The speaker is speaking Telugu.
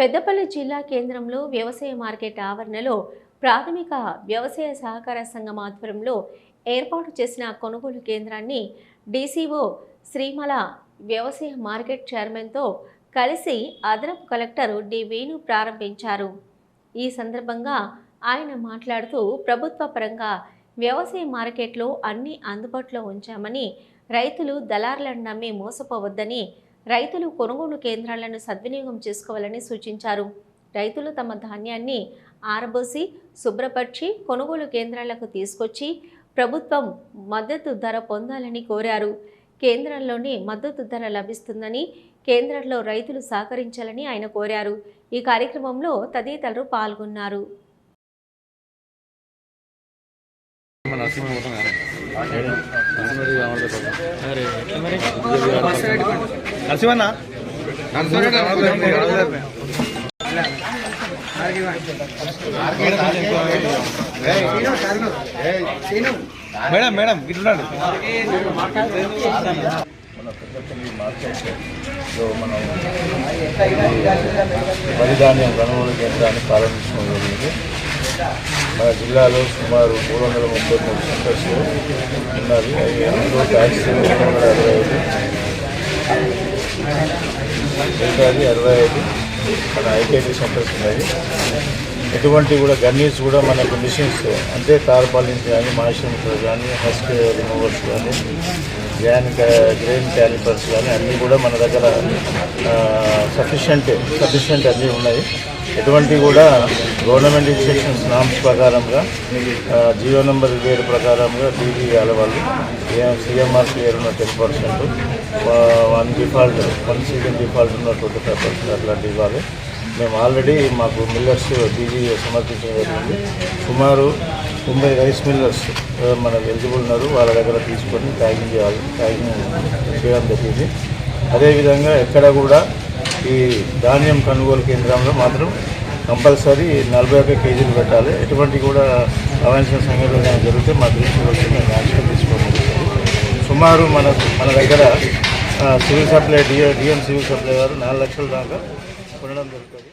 పెద్దపల్లి జిల్లా కేంద్రంలో వ్యవసాయ మార్కెట్ ఆవరణలో ప్రాథమిక వ్యవసాయ సహకార సంఘం ఆధ్వర్యంలో ఏర్పాటు చేసిన కొనుగోలు కేంద్రాన్ని డీసీఓ శ్రీమల వ్యవసాయ మార్కెట్ చైర్మన్తో కలిసి అదనపు కలెక్టర్ డి వేణు ప్రారంభించారు. ఈ సందర్భంగా ఆయన మాట్లాడుతూ ప్రభుత్వ పరంగా వ్యవసాయ మార్కెట్లో అన్ని అందుబాటులో ఉంచామని రైతులు దళారులను నమ్మి మోసపోవద్దని రైతులు కొనుగోలు కేంద్రాలను సద్వినియోగం చేసుకోవాలని సూచించారు. రైతులు తమ ధాన్యాన్ని ఆరబోసి శుభ్రపరిచి కొనుగోలు కేంద్రాలకు తీసుకొచ్చి ప్రభుత్వం మద్దతు ధర పొందాలని కోరారు. కేంద్రంలోనే మద్దతు ధర లభిస్తుందని కేంద్రంలో రైతులు సహకరించాలని ఆయన కోరారు. ఈ కార్యక్రమంలో తదితరులు పాల్గొన్నారు. నరసింహన్న. మేడం మేడం ఇట్లున్నాడు మన పెద్దపల్లి మార్కెట్లో మనం వరి కొనుగోలు కేంద్రాన్ని ప్రారంభించడం జరిగింది. మన జిల్లాలో సుమారు మూడు వందల ముప్పై మూడు సెంటర్స్ ఉన్నది అవి అందులో ట్యాక్స్ రెండు వందల అరవై ఐదు మిగతాది అరవై ఐదు. మన ఐటీఐటీ సెంటర్స్ ఉన్నాయి. ఎటువంటి కూడా గన్నీస్ కూడా మనకు మిషన్స్ అంటే తార్పాలిన్స్ కానీ మాషన్స్ కానీ హస్క్ రిమూవర్స్ కానీ గ్రాన్ గ్రెయిన్ క్యాలిపర్స్ కానీ అన్నీ కూడా మన దగ్గర సఫిషియంట్ సఫిషియంట్ అన్నీ ఉన్నాయి. ఎటువంటి కూడా గవర్నమెంట్ ఇన్స్ట్రక్షన్స్ నామ్స్ ప్రకారంగా జియో నెంబర్ ఇరవై ప్రకారంగా టీవీ ఇవ్వాలి వాళ్ళు సిఎంఆర్ క్లియర్ ఉన్న ten percent one default one season default ఉన్న ట్వంటీ ఫైవ్ పర్సెంట్ అట్లాంటివి ఇవ్వాలి. మేము ఆల్రెడీ మాకు మిల్లర్స్ డీజీ సమర్పించడం జరిగింది. సుమారు తొంభై రైస్ మిల్లర్స్ ఆ, మనకు ఎలిజిబుల్ ఉన్నారు. వాళ్ళ దగ్గర తీసుకొని ట్యాగింగ్ చేయాలి ట్యాగింగ్ చేయడం జరిగింది. అదేవిధంగా ఎక్కడ కూడా ఈ ధాన్యం కొనుగోలు కేంద్రంలో మాత్రం కంపల్సరీ నలభై ఒక్క కేజీలు పెట్టాలి. ఎటువంటి కూడా అవాంఛన సంఘటనలు కానీ జరిగితే మా దృష్టికి వచ్చి మేము యాక్షన్ తీసుకోవడం సుమారు మన మన దగ్గర civil supply DM DM civil supply వారు నాలుగు లక్షల దాకా కొనడం జరుగుతుంది.